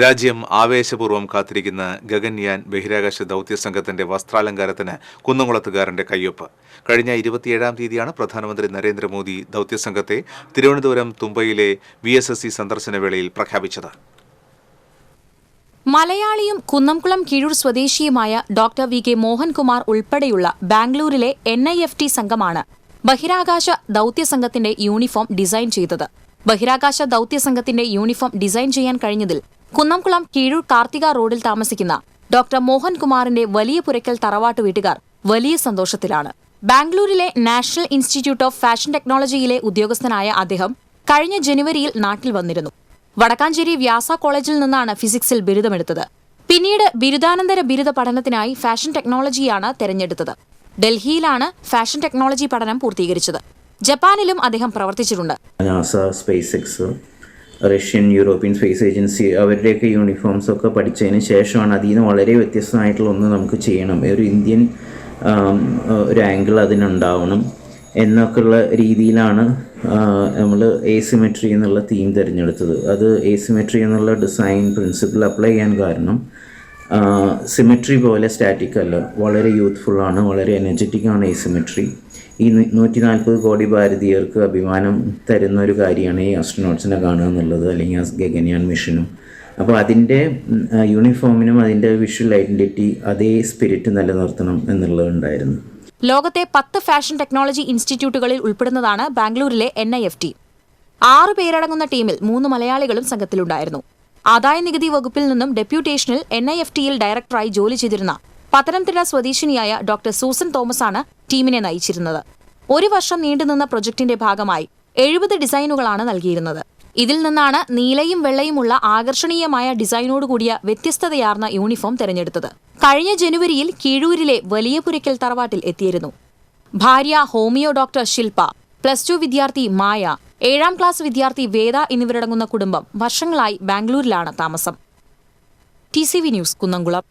രാജ്യം ആവേശപൂർവം കാത്തിരിക്കുന്ന ഗഗൻയാൻ ബഹിരാകാശ ദൗത്യ സംഘത്തിന്റെ വസ്ത്രാലങ്കാരത്തിന് കുന്നംകുളത്തുകാരന്റെ കയ്യൊപ്പ്. കഴിഞ്ഞ ഇരുപത്തിയേഴാം തീയതിയാണ് പ്രധാനമന്ത്രി നരേന്ദ്രമോദി ദൗത്യസംഘത്തെ തിരുവനന്തപുരം തുമ്പയിലെ വി എസ് എസ് സി സന്ദർശന വേളയിൽ പ്രഖ്യാപിച്ചത്. മലയാളിയും കുന്നംകുളം കീഴൂർ സ്വദേശിയുമായ ഡോക്ടർ വി കെ മോഹൻകുമാർ ഉൾപ്പെടെയുള്ള ബാംഗ്ലൂരിലെ എൻ ഐ എഫ് ടി സംഘമാണ് ബഹിരാകാശ ദൗത്യ സംഘത്തിന്റെ യൂണിഫോം ഡിസൈൻ ചെയ്തത്. ബഹിരാകാശ ദൗത്യ സംഘത്തിന്റെ യൂണിഫോം ഡിസൈൻ ചെയ്യാൻ കഴിഞ്ഞതിൽ കുന്നംകുളം കീഴൂർ കാർത്തിക റോഡിൽ താമസിക്കുന്ന ഡോക്ടർ മോഹൻകുമാറിന്റെ വലിയ പുരയ്ക്കൽ തറവാട്ട് വീട്ടുകാർ വലിയ സന്തോഷത്തിലാണ്. ബാംഗ്ലൂരിലെ നാഷണൽ ഇൻസ്റ്റിറ്റ്യൂട്ട് ഓഫ് ഫാഷൻ ടെക്നോളജിയിലെ ഉദ്യോഗസ്ഥനായ അദ്ദേഹം കഴിഞ്ഞ ജനുവരിയിൽ നാട്ടിൽ വന്നിരുന്നു. വടക്കാഞ്ചേരി വ്യാസ കോളേജിൽ നിന്നാണ് ഫിസിക്സിൽ ബിരുദമെടുത്തത്. പിന്നീട് ബിരുദാനന്തര ബിരുദ പഠനത്തിനായി ഫാഷൻ ടെക്നോളജിയാണ് തെരഞ്ഞെടുത്തത്. ഡൽഹിയിലാണ് ഫാഷൻ ടെക്നോളജി പഠനം പൂർത്തീകരിച്ചത്. ജപ്പാനിലും അദ്ദേഹം പ്രവർത്തിച്ചിട്ടുണ്ട്. NASA SpaceX Russian European space agency അവരുടെയൊക്കെ യൂണിഫോംസ് ഒക്കെ പഠിച്ചതിന് ശേഷമാണ് അതിൽ നിന്ന് വളരെ വ്യത്യസ്തമായിട്ടുള്ള ഒന്ന് നമുക്ക് ചെയ്യണം. ഒരു ഇന്ത്യൻ ഒരു ആംഗിൾ അതിനുണ്ടാവണം എന്നൊക്കെയുള്ള രീതിയിലാണ് നമ്മൾ ഏസിമെട്രി എന്നുള്ള തീം തിരഞ്ഞെടുത്തത്. അത് ഏസിമെട്രി എന്നുള്ള ഡിസൈൻ പ്രിൻസിപ്പിൾ അപ്ലൈ ചെയ്യാൻ കാരണം സിമെട്രി പോലെ സ്റ്റാറ്റിക് അല്ല. വളരെ യൂത്ത്ഫുള്ളാണ് വളരെ എനർജറ്റിക് ആണ് ഏസിമെട്രി ഈ നൂറ്റി നാൽപ്പത് കോടി ഭാരതീയർക്ക് അഭിമാനം തരുന്ന ഒരു കാര്യമാണ് ഈ ആസ്ട്രോനോട്സിനെ കാണുക എന്നുള്ളത് അല്ലെങ്കിൽ ആ മിഷനും. അപ്പോൾ അതിന്റെ യൂണിഫോമിനും അതിന്റെ വിഷ്വൽ ഐഡന്റിറ്റി അതേ സ്പിരിറ്റ് നിലനിർത്തണം എന്നുള്ളത് ഉണ്ടായിരുന്നു. ലോകത്തെ പത്ത് ഫാഷൻ ടെക്നോളജി ഇൻസ്റ്റിറ്റ്യൂട്ടുകളിൽ ഉൾപ്പെടുന്നതാണ് ബാംഗ്ലൂരിലെ എൻ ഐ എഫ് ടി. ആറ് പേരടങ്ങുന്ന ടീമിൽ മൂന്ന് മലയാളികളും സംഘത്തിലുണ്ടായിരുന്നു. ആദായ നികുതി വകുപ്പിൽ നിന്നും ഡെപ്യൂട്ടേഷനിൽ എൻ ഐ എഫ് ടിയിൽ ഡയറക്ടറായി ജോലി ചെയ്തിരുന്ന പത്തനംതിട്ട സ്വദേശിനിയായ ഡോക്ടർ സൂസൻ തോമസാണ് ടീമിനെ നയിച്ചിരുന്നത്. ഒരു വർഷം നീണ്ടുനിന്ന പ്രൊജക്ടിന്റെ ഭാഗമായി എഴുപത് ഡിസൈനുകളാണ് നൽകിയിരുന്നത്. ഇതിൽ നിന്നാണ് നീലയും വെള്ളയുമുള്ള ആകർഷണീയമായ ഡിസൈനോടുകൂടിയ വ്യത്യസ്തതയാർന്ന യൂണിഫോം തെരഞ്ഞെടുത്തത്. കഴിഞ്ഞ ജനുവരിയിൽ കീഴൂരിലെ വലിയ പുരയ്ക്കൽ തറവാട്ടിൽ എത്തിയിരുന്നു. ഭാര്യ homeo doctor Shilpa plus two വിദ്യാർത്ഥി മായ ഏഴാം ക്ലാസ് വിദ്യാർത്ഥി വേദ എന്നിവരടങ്ങുന്ന കുടുംബം വർഷങ്ങളായി ബാംഗ്ലൂരിലാണ് താമസം. T news Kunnamkulam.